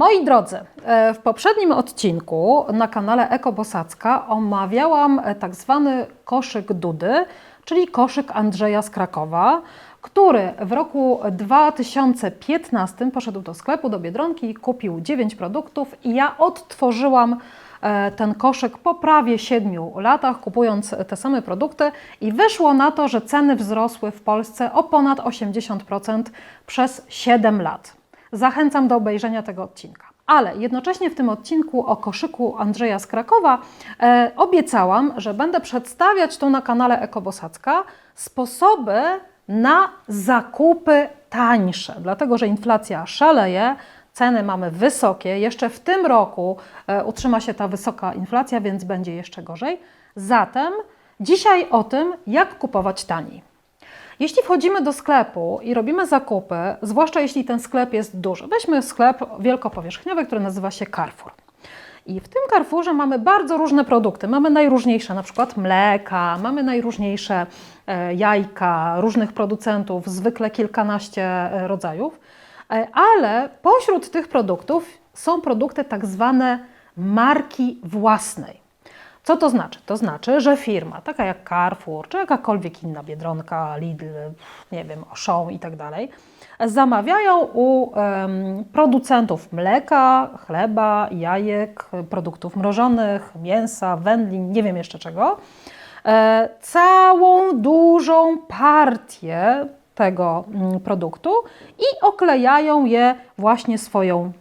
Moi drodzy, e, w poprzednim odcinku na kanale Eko Bosacka omawiałam e, tak zwany koszyk Dudy, czyli koszyk Andrzeja z Krakowa, który w roku 2015 poszedł do sklepu, do Biedronki, kupił 9 produktów i ja odtworzyłam e, ten koszyk po prawie 7 latach, kupując te same produkty i wyszło na to, że ceny wzrosły w Polsce o ponad 80% przez 7 lat. Zachęcam do obejrzenia tego odcinka. Ale jednocześnie w tym odcinku o koszyku Andrzeja z Krakowa e, obiecałam, że będę przedstawiać tu na kanale Ekobosacka sposoby na zakupy tańsze, dlatego że inflacja szaleje, ceny mamy wysokie. Jeszcze w tym roku e, utrzyma się ta wysoka inflacja, więc będzie jeszcze gorzej. Zatem dzisiaj o tym, jak kupować taniej. Jeśli wchodzimy do sklepu i robimy zakupy, zwłaszcza jeśli ten sklep jest duży, weźmy sklep wielkopowierzchniowy, który nazywa się Carrefour. I w tym Carrefourze mamy bardzo różne produkty. Mamy najróżniejsze, na przykład mleka, mamy najróżniejsze e, jajka różnych producentów, zwykle kilkanaście e, rodzajów, E, ale pośród tych produktów są produkty tak zwane marki własnej. Co to znaczy? To znaczy, że firma, taka jak Carrefour, czy jakakolwiek inna Biedronka, Lidl, nie wiem, Auchan i tak dalej, zamawiają u em, producentów mleka, chleba, jajek, produktów mrożonych, mięsa, wędlin, nie wiem jeszcze czego, e, całą dużą partię tego mm, produktu i oklejają je właśnie swoją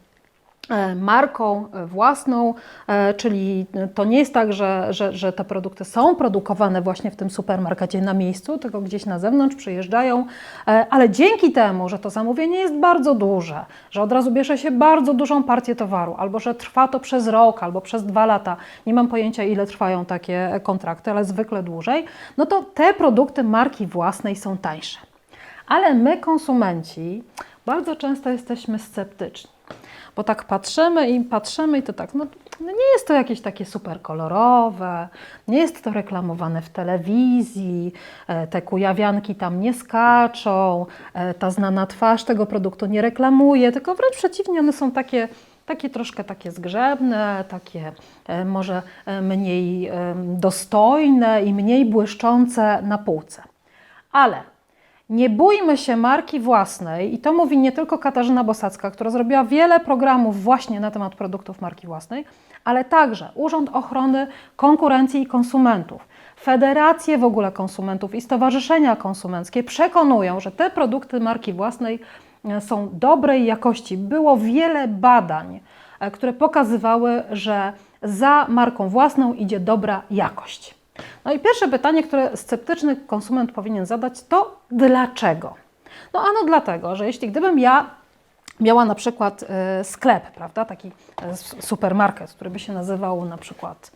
marką e, własną, e, czyli to nie jest tak, że, że, że te produkty są produkowane właśnie w tym supermarkecie na miejscu, tylko gdzieś na zewnątrz przyjeżdżają, e, ale dzięki temu, że to zamówienie jest bardzo duże, że od razu bierze się bardzo dużą partię towaru, albo że trwa to przez rok, albo przez dwa lata, nie mam pojęcia ile trwają takie kontrakty, ale zwykle dłużej, no to te produkty marki własnej są tańsze. Ale my, konsumenci, bardzo często jesteśmy sceptyczni, bo tak patrzymy i patrzymy i to tak, no, no nie jest to jakieś takie super kolorowe, nie jest to reklamowane w telewizji, e, te kujawianki tam nie skaczą, e, ta znana twarz tego produktu nie reklamuje, tylko wręcz przeciwnie, one są takie takie troszkę takie zgrzebne, takie e, może mniej dostojne i mniej błyszczące na półce. Ale nie bójmy się marki własnej, i to mówi nie tylko Katarzyna Bosacka, która zrobiła wiele programów właśnie na temat produktów marki własnej, ale także Urząd Ochrony Konkurencji i Konsumentów, federacje w ogóle konsumentów i stowarzyszenia konsumenckie przekonują, że te produkty marki własnej e, są dobrej jakości. Było wiele badań, e, które pokazywały, że za marką własną idzie dobra jakość. No i pierwsze pytanie, które sceptyczny konsument powinien zadać, to dlaczego? No ano dlatego, że jeśli gdybym ja miała na przykład e, sklep, prawda, taki s- supermarket, który by się nazywał na przykład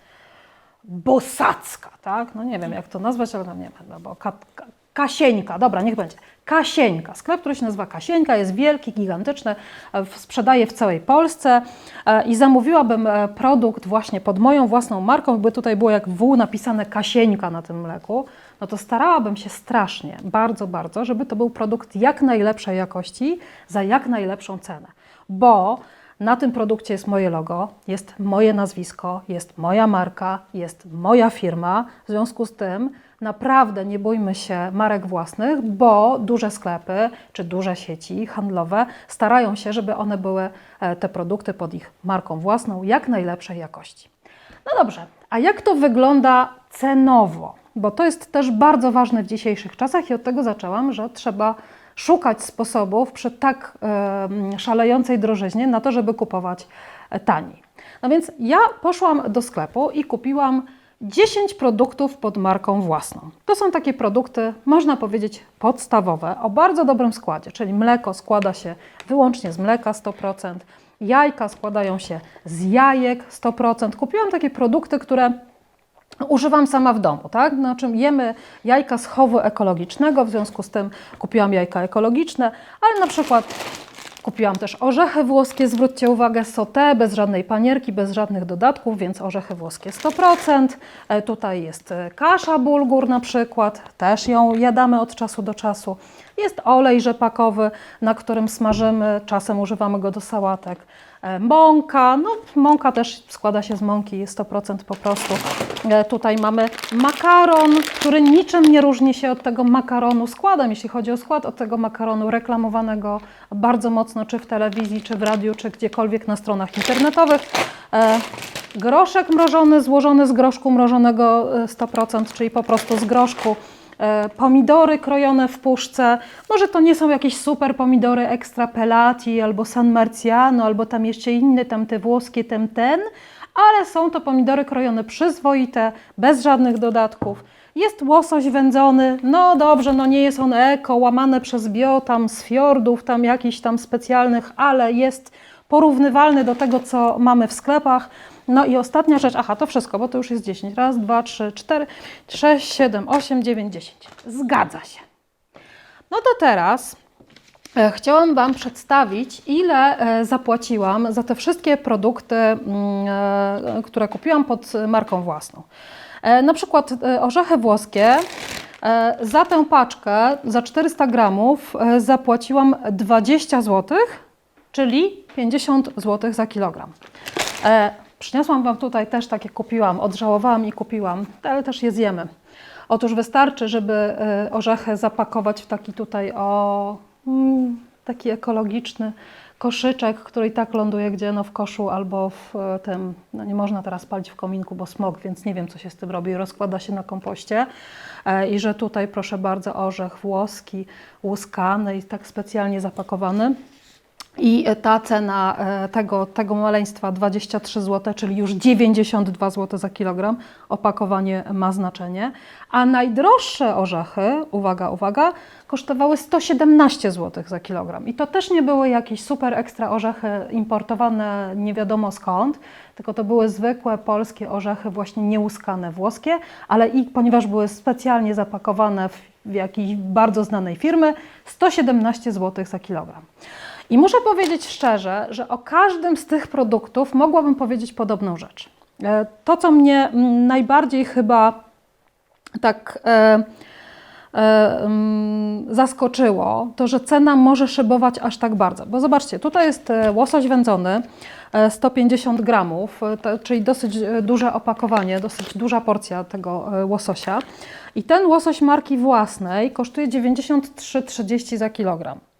Bosacka, tak? No nie wiem jak to nazwać, ale tam nie wiem, bo Kasieńka, dobra, niech będzie. Kasieńka. Sklep, który się nazywa Kasieńka, jest wielki, gigantyczny, e, sprzedaje w całej Polsce e, i zamówiłabym e, produkt właśnie pod moją własną marką, by tutaj było jak W napisane Kasieńka na tym mleku, no to starałabym się strasznie, bardzo, bardzo, żeby to był produkt jak najlepszej jakości za jak najlepszą cenę. Bo na tym produkcie jest moje logo, jest moje nazwisko, jest moja marka, jest moja firma. W związku z tym naprawdę nie bójmy się marek własnych, bo duże sklepy czy duże sieci handlowe starają się, żeby one były e, te produkty pod ich marką własną jak najlepszej jakości. No dobrze, a jak to wygląda cenowo? Bo to jest też bardzo ważne w dzisiejszych czasach i od tego zaczęłam, że trzeba szukać sposobów przy tak em, szalejącej drożyźnie na to, żeby kupować e, taniej. No więc ja poszłam do sklepu i kupiłam 10 produktów pod marką własną. To są takie produkty, można powiedzieć, podstawowe, o bardzo dobrym składzie, czyli mleko składa się wyłącznie z mleka 100%, jajka składają się z jajek 100%. Kupiłam takie produkty, które używam sama w domu, tak? Na czym jemy jajka z chowu ekologicznego, w związku z tym kupiłam jajka ekologiczne, ale na przykład kupiłam też orzechy włoskie, zwróćcie uwagę, sauté, bez żadnej panierki, bez żadnych dodatków, więc orzechy włoskie 100%. E, Tutaj jest e, kasza bulgur na przykład, też ją jadamy od czasu do czasu. Jest olej rzepakowy, na którym smażymy, czasem używamy go do sałatek. E, Mąka, no mąka też składa się z mąki 100% po prostu. E, Tutaj mamy makaron, który niczym nie różni się od tego makaronu składem, jeśli chodzi o skład, od tego makaronu reklamowanego bardzo mocno, czy w telewizji, czy w radiu, czy gdziekolwiek na stronach internetowych. E, Groszek mrożony, złożony z groszku mrożonego e, 100%, czyli po prostu z groszku. E, Pomidory krojone w puszce. Może to nie są jakieś super pomidory extra pelati albo San Marciano, albo tam jeszcze inne, tam te włoskie, tam ten, ale są to pomidory krojone przyzwoite, bez żadnych dodatków. Jest łosoś wędzony, no dobrze, no nie jest on eko, łamane przez bio, tam z fiordów, tam jakichś tam specjalnych, ale jest porównywalny do tego, co mamy w sklepach. No i ostatnia rzecz, aha, to wszystko, bo to już jest 10. Raz, dwa, trzy, cztery, sześć, siedem, osiem, dziewięć, dziesięć. Zgadza się. No to teraz e, chciałam Wam przedstawić, ile e, zapłaciłam za te wszystkie produkty, mm, e, które kupiłam pod marką własną. Na przykład orzechy włoskie. Za tę paczkę, za 400 gramów, zapłaciłam 20 zł, czyli 50 zł za kilogram. E, Przyniosłam Wam tutaj też takie kupiłam, odżałowałam i kupiłam, ale też je zjemy. Otóż wystarczy, żeby e, orzechy zapakować w taki tutaj o mm, taki ekologiczny koszyczek, który i tak ląduje gdzie no w koszu albo w e, tym, no nie można teraz palić w kominku, bo smog, więc nie wiem co się z tym robi, rozkłada się na kompoście E, i że tutaj proszę bardzo orzech włoski, łuskany i tak specjalnie zapakowany. I ta cena e, tego, tego maleństwa 23 zł, czyli już 92 zł za kilogram, opakowanie ma znaczenie. A najdroższe orzechy, uwaga, uwaga, kosztowały 117 zł za kilogram. I to też nie były jakieś super ekstra orzechy importowane nie wiadomo skąd, tylko to były zwykłe polskie orzechy, właśnie nieuskane włoskie, ale i ponieważ były specjalnie zapakowane w jakiejś bardzo znanej firmy, 117 zł za kilogram. I muszę powiedzieć szczerze, że o każdym z tych produktów mogłabym powiedzieć podobną rzecz. E, To, co mnie mm, najbardziej chyba tak e, e, mm, zaskoczyło, to że cena może szybować aż tak bardzo. Bo zobaczcie, tutaj jest e, łosoś wędzony, e, 150 gramów, e, to, czyli dosyć duże opakowanie, dosyć duża porcja tego łososia. I ten łosoś marki własnej kosztuje 93,30 za kilogram.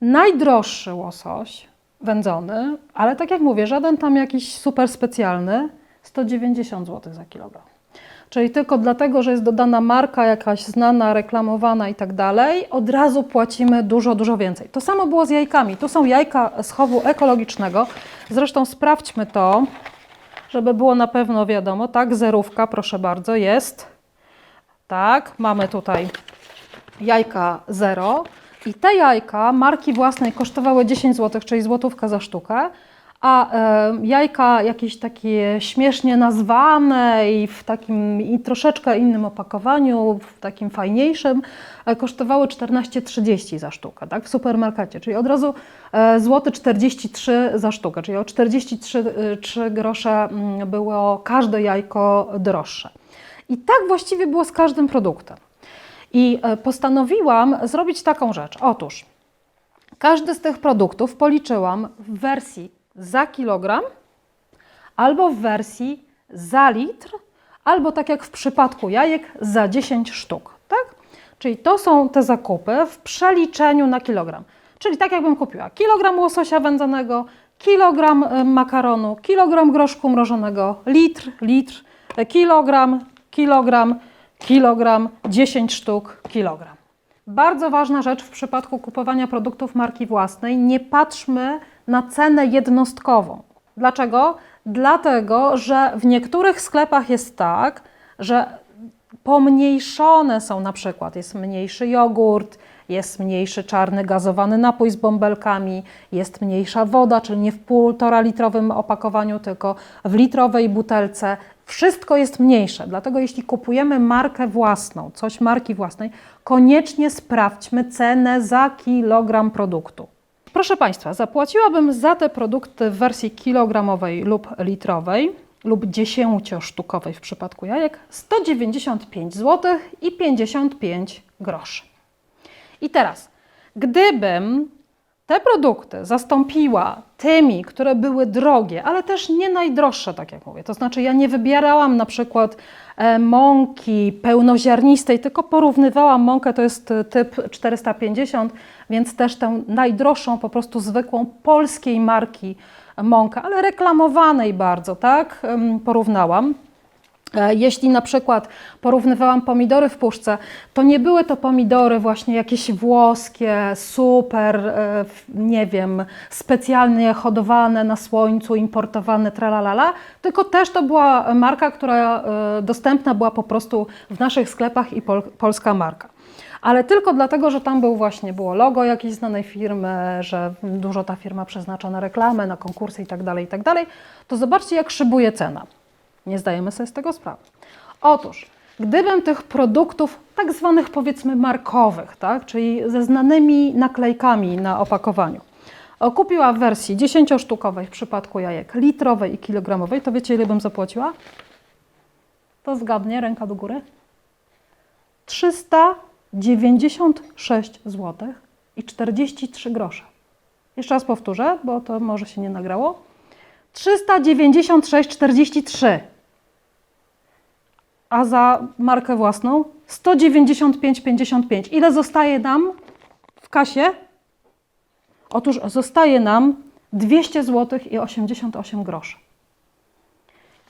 Najdroższy łosoś wędzony, ale tak jak mówię, żaden tam jakiś super specjalny, 190 zł za kilogram. Czyli tylko dlatego, że jest dodana marka jakaś znana, reklamowana i tak dalej, od razu płacimy dużo, dużo więcej. To samo było z jajkami. Tu są jajka z chowu ekologicznego. Zresztą sprawdźmy to, żeby było na pewno wiadomo. Tak, zerówka, proszę bardzo, jest. Tak, mamy tutaj jajka zero. I te jajka marki własnej kosztowały 10 zł, czyli złotówka za sztukę, a e, jajka jakieś takie śmiesznie nazwane i w takim i troszeczkę innym opakowaniu, w takim fajniejszym, e, kosztowały 14,30 za sztukę, tak, w supermarkecie, czyli od razu e, złoty 43 za sztukę, czyli o 43 e, trzy grosze mm, było każde jajko droższe. I tak właściwie było z każdym produktem. I e, postanowiłam zrobić taką rzecz. Otóż każdy z tych produktów policzyłam w wersji za kilogram, albo w wersji za litr, albo tak jak w przypadku jajek za 10 sztuk. Tak? Czyli to są te zakupy w przeliczeniu na kilogram. Czyli tak jakbym kupiła kilogram łososia wędzonego, kilogram e, makaronu, kilogram groszku mrożonego, litr, litr, kilogram, kilogram, kilogram, 10 sztuk, kilogram. Bardzo ważna rzecz w przypadku kupowania produktów marki własnej, nie patrzmy na cenę jednostkową. Dlaczego? Dlatego, że w niektórych sklepach jest tak, że pomniejszone są na przykład, jest mniejszy jogurt, jest mniejszy czarny gazowany napój z bąbelkami, jest mniejsza woda, czyli nie w półtora litrowym opakowaniu, tylko w litrowej butelce. Wszystko jest mniejsze, dlatego jeśli kupujemy markę własną, coś marki własnej, koniecznie sprawdźmy cenę za kilogram produktu. Proszę Państwa, zapłaciłabym za te produkty w wersji kilogramowej lub litrowej lub 10-sztukowej w przypadku jajek 195 zł i 55 groszy. I teraz, gdybym te produkty zastąpiła tymi, które były drogie, ale też nie najdroższe, tak jak mówię. To znaczy, ja nie wybierałam na przykład e, mąki pełnoziarnistej, tylko porównywałam mąkę, to jest e, typ 450, więc też tę najdroższą, po prostu zwykłą polskiej marki mąkę, ale reklamowanej bardzo, tak? Porównałam. E, Jeśli na przykład porównywałam pomidory w puszce, to nie były to pomidory właśnie jakieś włoskie, super, e, nie wiem, specjalnie hodowane na słońcu, importowane, tralalala, tylko też to była marka, która e, dostępna była po prostu w naszych sklepach i pol, polska marka. Ale tylko dlatego, że tam był właśnie, było logo jakiejś znanej firmy, że dużo ta firma przeznacza na reklamę, na konkursy itd., itd., to zobaczcie, jak szybuje cena. Nie zdajemy sobie z tego sprawy. Otóż, gdybym tych produktów tak zwanych powiedzmy markowych, tak, czyli ze znanymi naklejkami na opakowaniu, kupiła w wersji 10-sztukowej w przypadku jajek, litrowej i kilogramowej, to wiecie ile bym zapłaciła? To zgadnie, ręka do góry. 396 zł i 43 grosze. Jeszcze raz powtórzę, bo to może się nie nagrało. 396,43. A za markę własną 195,55. Ile zostaje nam w kasie? Otóż zostaje nam 200 zł i 88 groszy.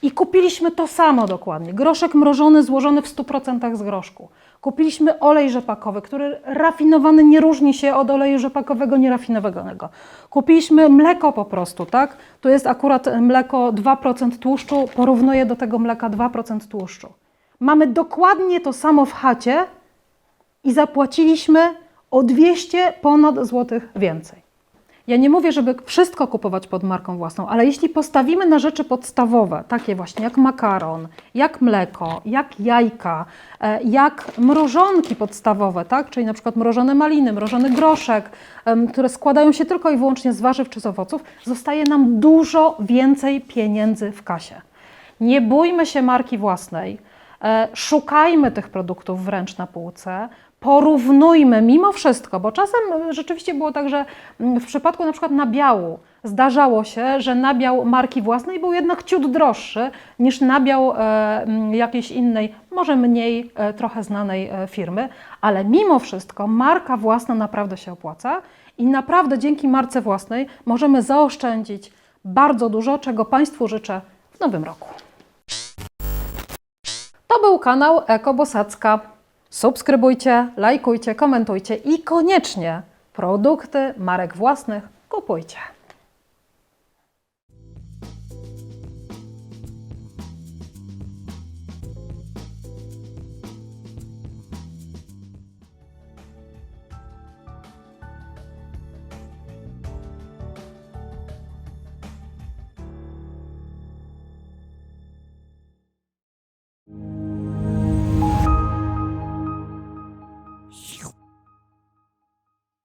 I kupiliśmy to samo dokładnie. Groszek mrożony, złożony w 100% z groszku. Kupiliśmy olej rzepakowy, który rafinowany nie różni się od oleju rzepakowego nierafinowanego. Kupiliśmy mleko po prostu, tak? Tu jest akurat mleko 2% tłuszczu, porównuję do tego mleka 2% tłuszczu. Mamy dokładnie to samo w chacie i zapłaciliśmy o 200 ponad złotych więcej. Ja nie mówię, żeby wszystko kupować pod marką własną, ale jeśli postawimy na rzeczy podstawowe, takie właśnie jak makaron, jak mleko, jak jajka, e, jak mrożonki podstawowe, tak? czyli na przykład mrożone maliny, mrożony groszek, które składają się tylko i wyłącznie z warzyw czy z owoców, zostaje nam dużo więcej pieniędzy w kasie. Nie bójmy się marki własnej, e, szukajmy tych produktów wręcz na półce, porównujmy mimo wszystko, bo czasem e, rzeczywiście było tak, że mm, w przypadku na przykład nabiału zdarzało się, że nabiał marki własnej był jednak ciut droższy niż nabiał e, mm, jakiejś innej, może mniej e, trochę znanej firmy, ale mimo wszystko marka własna naprawdę się opłaca i naprawdę dzięki marce własnej możemy zaoszczędzić bardzo dużo, czego Państwu życzę w nowym roku. To był kanał Eko Bosacka. Subskrybujcie, lajkujcie, komentujcie i koniecznie produkty marek własnych kupujcie.